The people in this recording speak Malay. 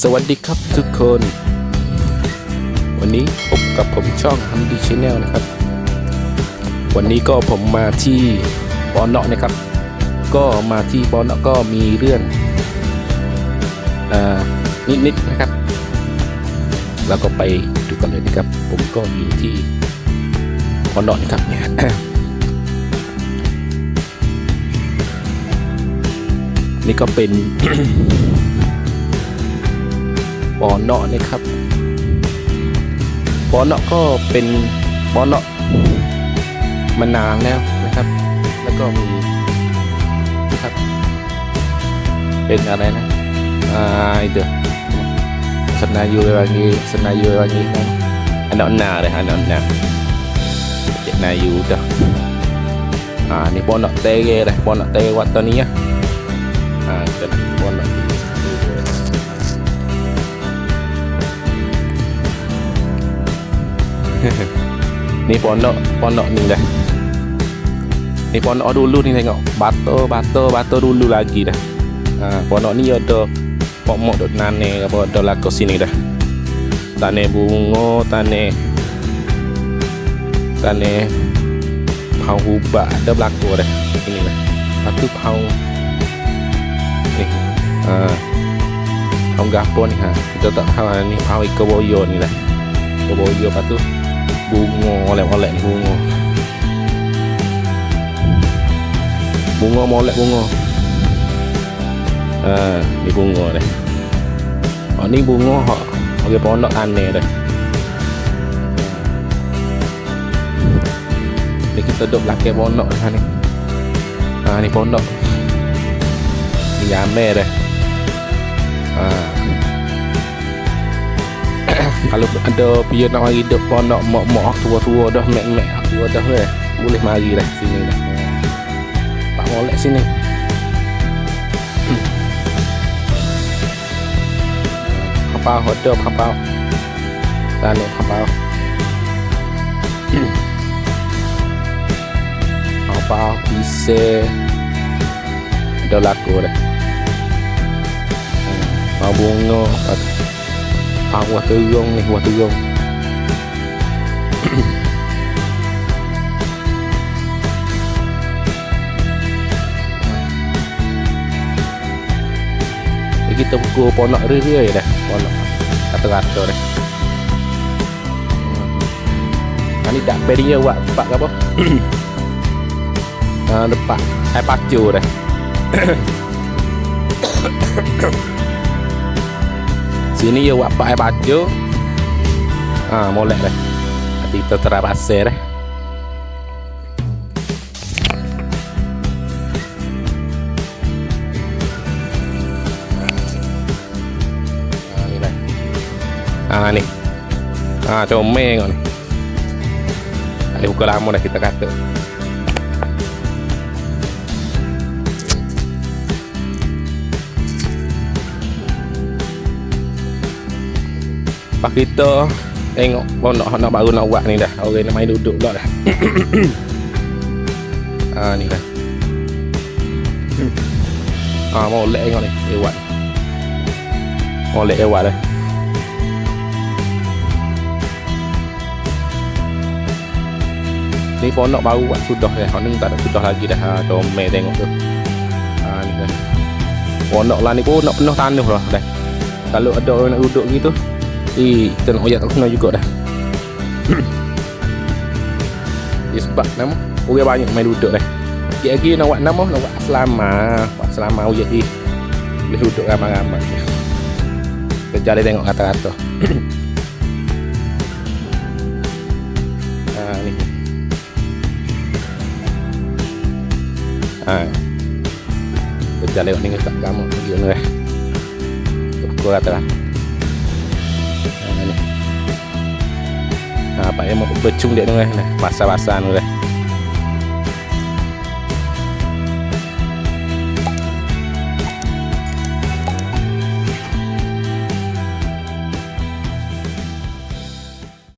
สวัสดีครับทุกคน วันนี้พบกับผมช่องฮัมดีชแนลนะครับ วันนี้ก็ผมมาที่บอนเนาะนะครับ ก็มาที่บอนเนาะก็มีเรื่องอนิดๆนะครับ แล้วก็ไปดูกันเลยนะครับ ผมก็อยู่ที่บอนเนาะนะครับเนี่ยนี่ก็เป็น ปอเนาะนะครับปอเนาะก็เป็นปอเนาะมานานแล้วนะครับ แล้วก็มีนะครับเป็นอะไรนะอ่าเดี๋ยวสนาอยู่เลยวันี้สนาอยู่เลยวันี้นะอันนั้นนาเลยฮะอันนั้นนาเจ็นาอยู่เด้ออ่านี่ปอเนาะเตะเลยปอเนาะเตะวัดตอนนี้อ่าเป็นปอเนาะ ni pondok pondok ni dah. Ni pondok dulu ni tengok. Batu batu batu dulu lagi dah. Ha, pondok ni ada pokok dok nane apa ada laku sini dah. Tane bunga tane tane pau hubak ada berlaku dah. Ini dah. Lepas tu pau. Ni ha, pau gapo ni ha. Kita tak tahu lah ni pau ikan boyo ni dah bungo oleh oleh bungo bungo mau oleh bungo à đi bungo này họ đi bungo họ họ cái món nó ăn này đây. Để kita duduk laki pondok lah ni ha ni pondok ni jamel dah ha kalau ada dia nak mari duduk pondok mak-mak tua-tua dah mek-mek tua dah weh boleh mari dah sini dah tak molek sini. Papau hotel Papau Tane Papau Papau bisa? Ada laku dah เอาหัวตึงนี่หัวตึงอีกตรงกลัวปอนอเรื่อยๆนะปอนอัตราตัวนะอันนี้ดักเปดีเยอะว่ะปะครับผมอ่าปะไอ้ปักจูเลย Sini ya awak pak ai pacu. Ah molek dah. Hati kita terabase dah. Ah ni dah. Ah ni. Ah comel kau ni. Ada buka lama dah kita kata. Pak kita tengok pondok nak baru nak buat ni dah. Orang nak main duduk pula dah. ah ni dah. Ah mau lek tengok ni. Ewat. Mau lek ewat dah. Ni pondok baru buat sudah. Hang ni tak ada sudah lagi dah. Ha, comel tengok tu. Ha ni dah. Pondok lah ni pun nak penuh tanah dah dah. Kalau ada orang nak duduk gitu, eh kita nak oyak tak kena juga dah. ya sebab nama orang banyak main duduk dah. Sikit lagi nak buat nama nak buat selama, buat selama oyak ni. Boleh duduk ramai-ramai. Kita jadi tengok kata-kata. ha ni. Ha. Kerja lewat ni tak kamu pergi ni. Aku kata lah. nah, apa ya mempercung dia nengah nah masa-masa nengah